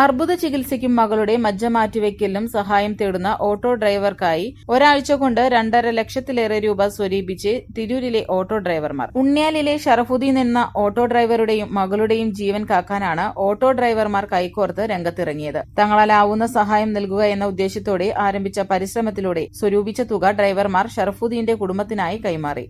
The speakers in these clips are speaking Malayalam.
അർബുദ ചികിത്സയ്ക്കും മകളുടെ മജ്ജ മാറ്റിവെക്കലിനും സഹായം തേടുന്ന ഓട്ടോ ഡ്രൈവർക്കായി ഒരാഴ്ച കൊണ്ട് രണ്ടര ലക്ഷത്തിലേറെ രൂപ സ്വരൂപിച്ച് തിരൂരിലെ ഓട്ടോ ഡ്രൈവർമാർ. ഉണ്ണിയാലിലെ ഷറഫുദ്ദീൻ എന്ന ഓട്ടോ ഡ്രൈവറുടെയും മകളുടെയും ജീവൻ കാക്കാനാണ് ഓട്ടോ ഡ്രൈവർമാർ കൈകോർത്ത് രംഗത്തിറങ്ങിയത്. തങ്ങളാലാവുന്ന സഹായം നൽകുക എന്ന ഉദ്ദേശത്തോടെ ആരംഭിച്ച പരിശ്രമത്തിലൂടെ സ്വരൂപിച്ച തുക ഡ്രൈവർമാർ ഷറഫുദ്ദീന്റെ കുടുംബത്തിനായി കൈമാറി.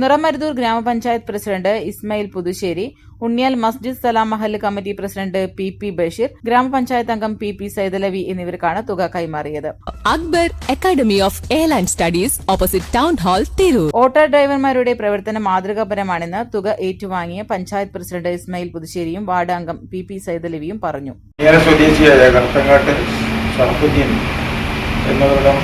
നിറമരുതൂർ ഗ്രാമപഞ്ചായത്ത് പ്രസിഡന്റ് ഇസ്മയിൽ പുതുശ്ശേരി ഉണ്ണിയാൽ മസ്ജിദ് സലാം Mahal committee president P P Basheer ഗ്രാമപഞ്ചായത്ത് അംഗം പി പി സൈതലവി എന്നിവർക്കാണ് തുക കൈമാറിയത്. Akbar academy of airline studies opposite town hall Tirur. Auto ഡ്രൈവർമാരുടെ പ്രവർത്തനം മാതൃകാപരമാണെന്ന് തുക ഏറ്റുവാങ്ങിയ പഞ്ചായത്ത് പ്രസിഡന്റ് ഇസ്മയിൽ പുതുശ്ശേരിയും വാർഡ് അംഗം പി പി സൈതലവിയും പറഞ്ഞു. എന്നവരുടെ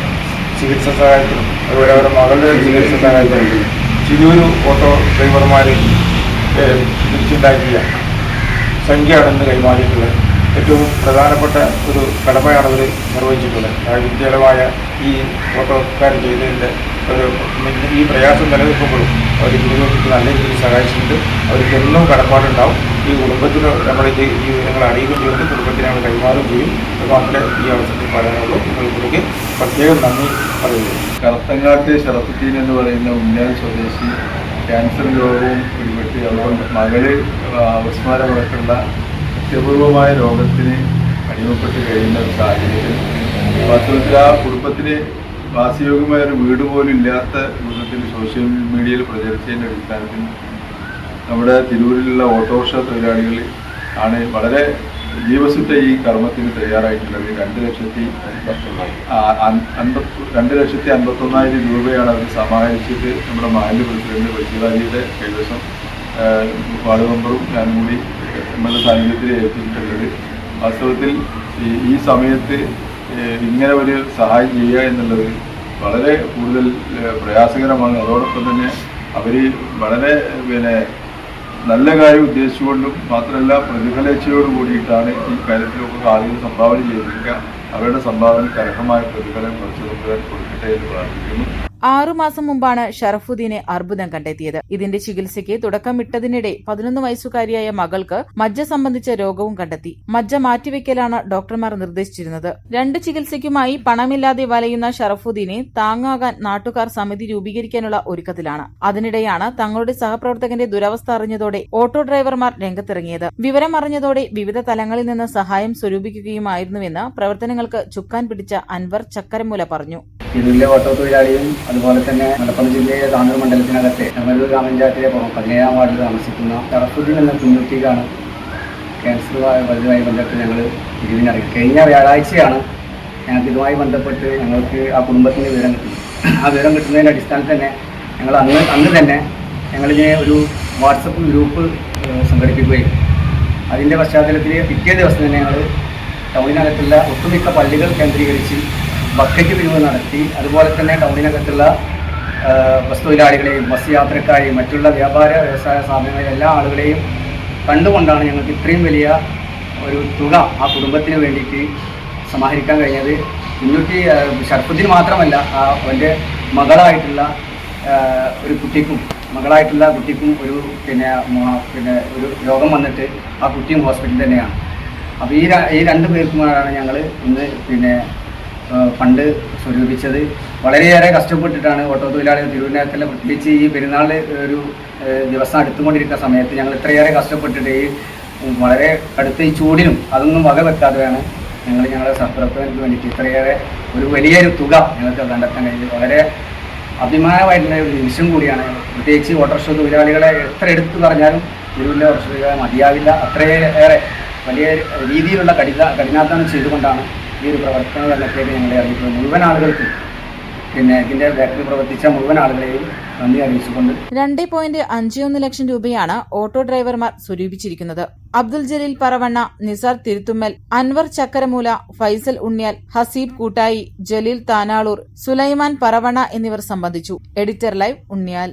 ചികിത്സ സഹായത്തിനും അതുപോലെ അവരുടെ മകളുടെ ചികിത്സ സഹായത്തിനും ചിരൂര് ഓട്ടോ ഡ്രൈവർമാരെ തിരിച്ചുണ്ടാക്കിയ സംഖ്യയാണെന്ന് കൈമാറിയിട്ടുള്ളത് ഏറ്റവും പ്രധാനപ്പെട്ട ഒരു കടമയാണ് അവർ നിർവഹിച്ചിട്ടുള്ളത്. വിദ്യാലയമായ ഈ ഓട്ടോക്കാർ ചെയ്തതിന്റെ ഈ പ്രയാസം നിലനിൽക്കുമ്പോഴും അവർ ജീവിതത്തിൽ നല്ല രീതിയിൽ സഹായിച്ചിട്ടുണ്ട്. അവർക്ക് എന്നും കടപ്പാടുണ്ടാവും. ഈ കുടുംബത്തിന് നമ്മളിത് ഈ വിവരങ്ങൾ അറിയുകയും ചെയ്യുന്നത് കുടുംബത്തിന് നമ്മൾ കൈമാറുകയും ചെയ്യും. അപ്പോൾ മാത്രമേ ഈ അവസരത്തിൽ പറയാനുള്ളൂ. നിങ്ങൾക്ക് പ്രത്യേകം നന്ദി പറയുന്നു. കറുത്തങ്ങാട്ട് ശരത്തുദ്ദീൻ എന്ന് പറയുന്ന ഉന്നയാൽ സ്വദേശി ക്യാൻസർ രോഗവും പിടിപെട്ട് അവരുടെ മകൾ അപസ്മാരമടക്കമുള്ള സത്യപൂർവമായ രോഗത്തിന് അടിമപ്പെട്ട് കഴിയുന്ന ഒരു സാഹചര്യത്തിൽ വാസ്തവത്തിൽ ആ കുടുംബത്തിന് വാസയോഗ്യമായ ഒരു വീട് പോലും ഇല്ലാത്ത രൂപത്തിൽ സോഷ്യൽ മീഡിയയിൽ പ്രചരിച്ചതിന്റെ അടിസ്ഥാനത്തിൽ നമ്മുടെ തിരൂരിലുള്ള ഓട്ടോറിക്ഷ തൊഴിലാളികൾ ആണ് വളരെ ജീവസുറ്റ ഈ കർമ്മത്തിന് തയ്യാറായിട്ടുള്ളത്. രണ്ട് ലക്ഷത്തി രണ്ട് ലക്ഷത്തി അൻപത്തൊന്നായിരം രൂപയാണ് അവർ സമാഹരിച്ചിട്ട് നമ്മുടെ മാലിന്യ പ്രസിഡന്റ് ബഷീറാജിയുടെ കൈവശം. വാർഡ് മെമ്പറും ഞാനും കൂടി നമ്മുടെ സാന്നിധ്യത്തിൽ ഏൽപ്പിച്ചിട്ടുള്ളത്. വാസ്തവത്തിൽ ഈ സമയത്ത് ഇങ്ങനെ ഒരു സഹായം ചെയ്യുക എന്നുള്ളത് വളരെ കൂടുതൽ പ്രയാസകരമാണ്. അതോടൊപ്പം തന്നെ അവർ വളരെ പിന്നെ നല്ല കാര്യം ഉദ്ദേശിച്ചുകൊണ്ടും മാത്രമല്ല പ്രതിഫലേച്ഛയോട് കൂടിയിട്ടാണ് ഈ കാര്യത്തിലൊക്കെ ആളുകൾ സംഭാവന ചെയ്തിരിക്കുക. അവരുടെ സംഭാവനയ്ക്ക് അർഹമായ പ്രതിഫലം കുറച്ച് കൊണ്ടുവരാൻ കൊടുക്കട്ടെ എന്ന് പ്രാർത്ഥിക്കുന്നു. ആറുമാസം മുമ്പാണ് ഷറഫുദ്ദീനെ അർബുദം കണ്ടെത്തിയത്. ഇതിന്റെ ചികിത്സയ്ക്ക് തുടക്കമിട്ടതിനിടെ പതിനൊന്ന് വയസ്സുകാരിയായ മകൾക്ക് മജ്ജ സംബന്ധിച്ച രോഗവും കണ്ടെത്തി. മജ്ജ മാറ്റിവെക്കലാണ് ഡോക്ടർമാർ നിർദ്ദേശിച്ചിരുന്നത്. രണ്ട് ചികിത്സയ്ക്കുമായി പണമില്ലാതെ വലയുന്ന ഷറഫുദ്ദീനെ താങ്ങാകാൻ നാട്ടുകാർ സമിതി രൂപീകരിക്കാനുള്ള ഒരുക്കത്തിലാണ്. അതിനിടെയാണ് തങ്ങളുടെ സഹപ്രവർത്തകന്റെ ദുരവസ്ഥ അറിഞ്ഞതോടെ ഓട്ടോ ഡ്രൈവർമാർ രംഗത്തിറങ്ങിയത്. വിവരം അറിഞ്ഞതോടെ വിവിധ തലങ്ങളിൽ നിന്ന് സഹായം സ്വരൂപിക്കുകയുമായിരുന്നുവെന്ന് പ്രവർത്തനങ്ങൾക്ക് ചുക്കാൻ പിടിച്ച അൻവർ ചക്കരമൂല പറഞ്ഞു. തിരൂരിലെ ഓട്ടോ തൊഴിലാളിയും അതുപോലെ തന്നെ മലപ്പുറം ജില്ലയിലെ താനൂർ മണ്ഡലത്തിനകത്തെ ചെമ്മല്ലൂർ ഗ്രാമപഞ്ചായത്തിലെ പതിനേഴാം വാർഡിൽ താമസിക്കുന്ന ഷറഫുദ്ദീൻ എന്ന കുഞ്ഞുട്ടിക്കാണ് ക്യാൻസർ വലുതുമായി ബന്ധപ്പെട്ട് ഞങ്ങൾ ഇതിനറിയും കഴിഞ്ഞ വ്യാഴാഴ്ചയാണ് ഞങ്ങൾക്ക് ഇതുമായി ബന്ധപ്പെട്ട് ഞങ്ങൾക്ക് ആ കുടുംബത്തിന് വിവരം കിട്ടി. ആ വിവരം കിട്ടുന്നതിന്റെ അടിസ്ഥാനത്തിൽ തന്നെ ഞങ്ങൾ അന്ന് അന്ന് തന്നെ ഞങ്ങളിതിനെ ഒരു വാട്സപ്പ് ഗ്രൂപ്പ് സംഘടിപ്പിക്കുകയും അതിന്റെ പശ്ചാത്തലത്തിൽ പിറ്റേ ദിവസം തന്നെ ഞങ്ങൾ ടൗണിനകത്തുള്ള ഒട്ടുമിക്ക പള്ളികൾ കേന്ദ്രീകരിച്ച് ബക്കറ്റ് പിരിവ് നടത്തി. അതുപോലെ തന്നെ ടൗണിനകത്തുള്ള ബസ് തൊഴിലാളികളെയും ബസ് യാത്രക്കാരെയും മറ്റുള്ള വ്യാപാര വ്യവസായ സ്ഥാപനങ്ങളിലെ എല്ലാ ആളുകളെയും കണ്ടുകൊണ്ടാണ് ഞങ്ങൾക്ക് ഇത്രയും വലിയ ഒരു തുക ആ കുടുംബത്തിന് വേണ്ടിയിട്ട് സമാഹരിക്കാൻ കഴിഞ്ഞത്. മുന്നൂറ്റി ഷർഫുദ്ദീൻ മാത്രമല്ല അവന്റെ മകളായിട്ടുള്ള ഒരു കുട്ടിക്കും മകളായിട്ടുള്ള കുട്ടിക്കും ഒരു പിന്നെ പിന്നെ ഒരു രോഗം വന്നിട്ട് ആ കുട്ടിയും ഹോസ്പിറ്റലിൽ തന്നെയാണ്. അപ്പോൾ ഈ ഈ രണ്ട് പേർക്കുമാണ് ഞങ്ങൾ ഇന്ന് പിന്നെ ഫണ്ട് സ്വരൂപിച്ചത്. വളരെയേറെ കഷ്ടപ്പെട്ടിട്ടാണ് ഓട്ടോ തൊഴിലാളികൾ തിരുവനന്തപുരത്തിലെ പ്രത്യേകിച്ച് ഈ പെരുന്നാൾ ഒരു ദിവസം അടുത്തുകൊണ്ടിരിക്കുന്ന സമയത്ത് ഞങ്ങൾ ഇത്രയേറെ കഷ്ടപ്പെട്ടിട്ട് ഈ വളരെ കടുത്ത ഈ ചൂടിനും അതൊന്നും വക വെക്കാതെയാണ് ഞങ്ങൾ ഞങ്ങളുടെ സഹപ്രവർത്തകർക്ക് വേണ്ടിയിട്ട് ഇത്രയേറെ ഒരു വലിയൊരു തുക ഞങ്ങൾക്ക് കണ്ടെത്താൻ കഴിഞ്ഞത്. വളരെ അഭിമാനമായിട്ടുള്ള ഒരു നിമിഷം കൂടിയാണ്. പ്രത്യേകിച്ച് ഓട്ടോറിക്ഷ തൊഴിലാളികളെ എത്ര എടുത്തു പറഞ്ഞാലും തിരുവല്ല ഓട്ടോറിക്ഷ മതിയാവില്ല. അത്രയേറെ വലിയ രീതിയിലുള്ള കഠിന കഠിനാധ്വാനം ചെയ്തുകൊണ്ടാണ് ഈ ഒരു പ്രവർത്തന തലത്തിലേക്ക് ഞങ്ങളെ അറിയിക്കുന്നത് മുഴുവൻ ആളുകൾക്കും. പിന്നെ ഇതിന്റെ ബാക്കിൽ പ്രവർത്തിച്ച മുഴുവൻ ആളുകളെയും നന്ദി അറിയിച്ചുകൊണ്ട്. രണ്ട് പോയിന്റ് അഞ്ച് ഒന്ന് ലക്ഷം രൂപയാണ് ഓട്ടോ ഡ്രൈവർമാർ സ്വരൂപിച്ചിരിക്കുന്നത്. അബ്ദുൽ ജലീൽ പറവണ്ണ നിസാർ തിരുത്തുമ്മൽ അൻവർ ചക്കരമൂല ഫൈസൽ ഉണ്ണിയാൽ ഹസീബ് കൂട്ടായി ജലീൽ താനാളൂർ സുലൈമാൻ പറവണ്ണ എന്നിവർ സംബന്ധിച്ചു. Editor live Unniyal.